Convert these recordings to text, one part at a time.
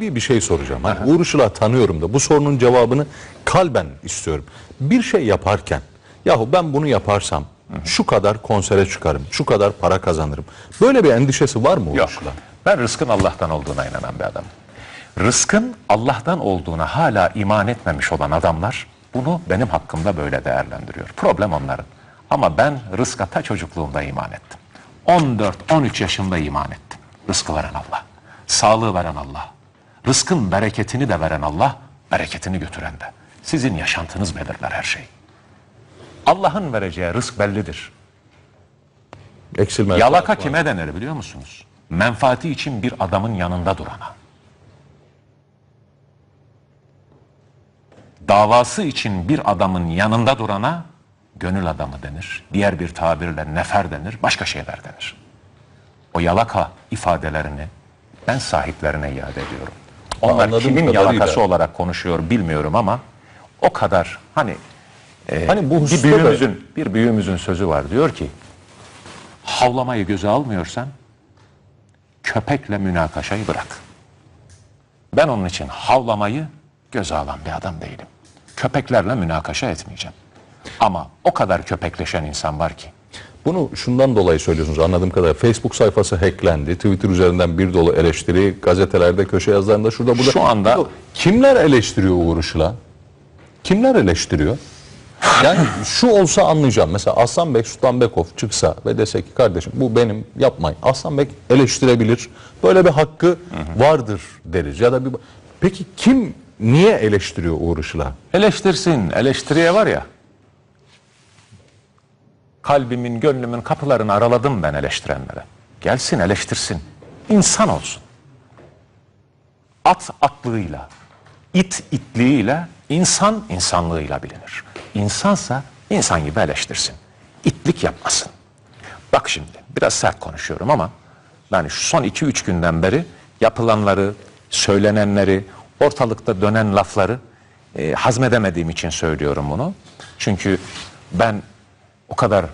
bir bir şey soracağım. Hani Uğur Işıl'ı tanıyorum da bu sorunun cevabını kalben istiyorum. Bir şey yaparken yahu ben bunu yaparsam şu kadar konsere çıkarım, şu kadar para kazanırım. Böyle bir endişesi var mı Uğur Yok. Işıl'ın? Ben rızkın Allah'tan olduğuna inanan bir adamım. Rızkın Allah'tan olduğuna hala iman etmemiş olan adamlar bunu benim hakkımda böyle değerlendiriyor. Problem onların. Ama ben rızka ta çocukluğumda iman ettim. 14-13 yaşında iman ettim. Rızkı veren Allah. Sağlığı veren Allah. Rızkın bereketini de veren Allah, bereketini götüren de. Sizin yaşantınız belirler her şeyi. Allah'ın vereceği rızk bellidir. Eksilmez. Yalaka kime denir biliyor musunuz? Menfaati için bir adamın yanında durana. Davası için bir adamın yanında durana gönül adamı denir. Diğer bir tabirle nefer denir, başka şeyler denir. O yalaka ifadelerini ben sahiplerine iade ediyorum. Onlar Anladığım kimin kadarıyla- yalakası olarak konuşuyor bilmiyorum ama o kadar hani Hani bu bir hususta da- büyüğümüzün bir büyüğümüzün sözü var diyor ki havlamayı göze almıyorsan köpekle münakaşayı bırak. Ben onun için havlamayı göze alan bir adam değilim. Köpeklerle münakaşa etmeyeceğim. Ama o kadar köpekleşen insan var ki Bunu şundan dolayı söylüyorsunuz anladığım kadarıyla. Facebook sayfası hacklendi. Twitter üzerinden bir dolu eleştiri. Gazetelerde, köşe yazılarında şurada burada. Şu anda- Kimler eleştiriyor Uğur Işıl'a? Kimler eleştiriyor? Yani şu olsa anlayacağım. Mesela Aslan Bek, Sultan Bekov çıksa ve dese ki kardeşim bu benim yapmayın. Aslan Bek eleştirebilir. Böyle bir hakkı vardır deriz. Ya da bir Peki kim niye eleştiriyor Uğur Işıl'a? eleştirsin. Eleştiriye var ya kalbimin, gönlümün kapılarını araladım ben eleştirenlere. Gelsin eleştirsin. İnsan olsun. At atlığıyla, it itliğiyle, insan insanlığıyla bilinir. İnsansa insan gibi eleştirsin. İtlik yapmasın. Bak şimdi biraz sert konuşuyorum ama yani şu son 2-3 günden beri yapılanları, söylenenleri, ortalıkta dönen lafları e, hazmedemediğim için söylüyorum bunu. Çünkü ben o kadar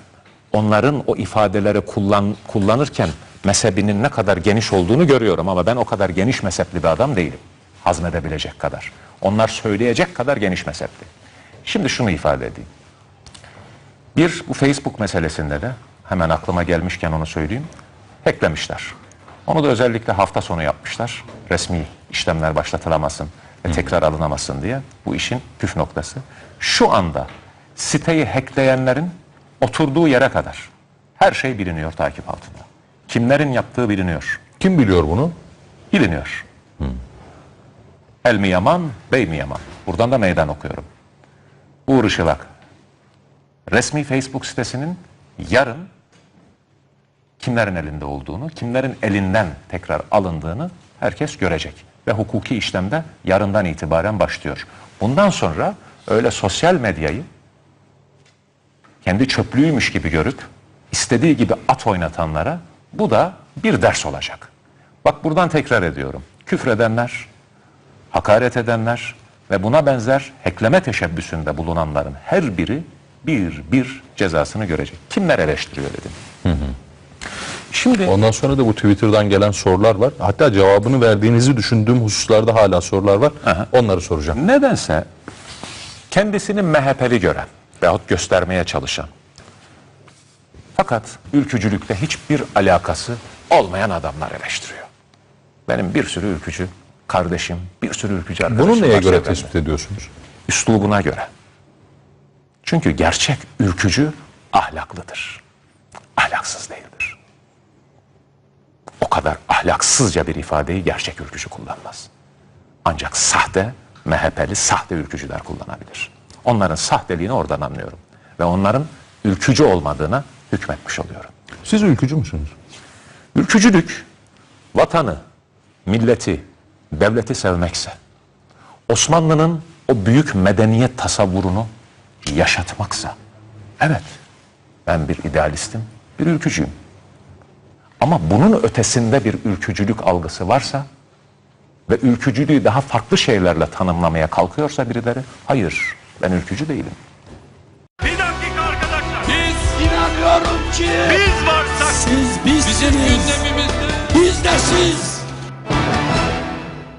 onların o ifadeleri kullan, kullanırken mezhebinin ne kadar geniş olduğunu görüyorum ama ben o kadar geniş mezhepli bir adam değilim. Hazmedebilecek kadar. Onlar söyleyecek kadar geniş mezhepli. Şimdi şunu ifade edeyim. Bir bu Facebook meselesinde de hemen aklıma gelmişken onu söyleyeyim. Hacklemişler. Onu da özellikle hafta sonu yapmışlar. Resmi işlemler başlatılamasın ve tekrar alınamasın diye. Bu işin püf noktası. Şu anda siteyi hackleyenlerin oturduğu yere kadar her şey biliniyor takip altında. Kimlerin yaptığı biliniyor. Kim biliyor bunu? Biliniyor. El mi yaman, bey mi yaman? Buradan da meydan okuyorum. Uğur Işılak. Resmi Facebook sitesinin yarın kimlerin elinde olduğunu, kimlerin elinden tekrar alındığını herkes görecek. Ve hukuki işlemde yarından itibaren başlıyor. Bundan sonra öyle sosyal medyayı kendi çöplüğüymüş gibi görüp istediği gibi at oynatanlara bu da bir ders olacak. Bak buradan tekrar ediyorum. Küfredenler, hakaret edenler ve buna benzer hackleme teşebbüsünde bulunanların her biri bir bir cezasını görecek. Kimler eleştiriyor dedim. Şimdi Ondan sonra da bu Twitter'dan gelen sorular var. Hatta cevabını verdiğinizi düşündüğüm hususlarda hala sorular var. Onları soracağım. nedense kendisini MHP'li gören veyahut göstermeye çalışan fakat ülkücülükte hiçbir alakası olmayan adamlar eleştiriyor. Benim bir sürü ülkücü kardeşim, bir sürü ülkücü arkadaşım Bunu neye göre çevremde. tespit ediyorsunuz? üslubuna göre. Çünkü gerçek ülkücü ahlaklıdır. Ahlaksız değildir. O kadar ahlaksızca bir ifadeyi gerçek ülkücü kullanmaz. Ancak sahte, MHP'li sahte ülkücüler kullanabilir. Onların sahteliğini oradan anlıyorum. Ve onların ülkücü olmadığına hükmetmiş oluyorum. Siz ülkücü müsünüz? Ülkücülük vatanı, milleti, devleti sevmekse, Osmanlı'nın o büyük medeniyet tasavvurunu yaşatmaksa, evet ben bir idealistim, bir ülkücüyüm. Ama bunun ötesinde bir ülkücülük algısı varsa ve ülkücülüğü daha farklı şeylerle tanımlamaya kalkıyorsa birileri, hayır ben ülkücü değilim. Bir dakika arkadaşlar. Biz inanıyorum ki Biz varsak siz bizsiniz. bizim gündemimizde Biz de siz.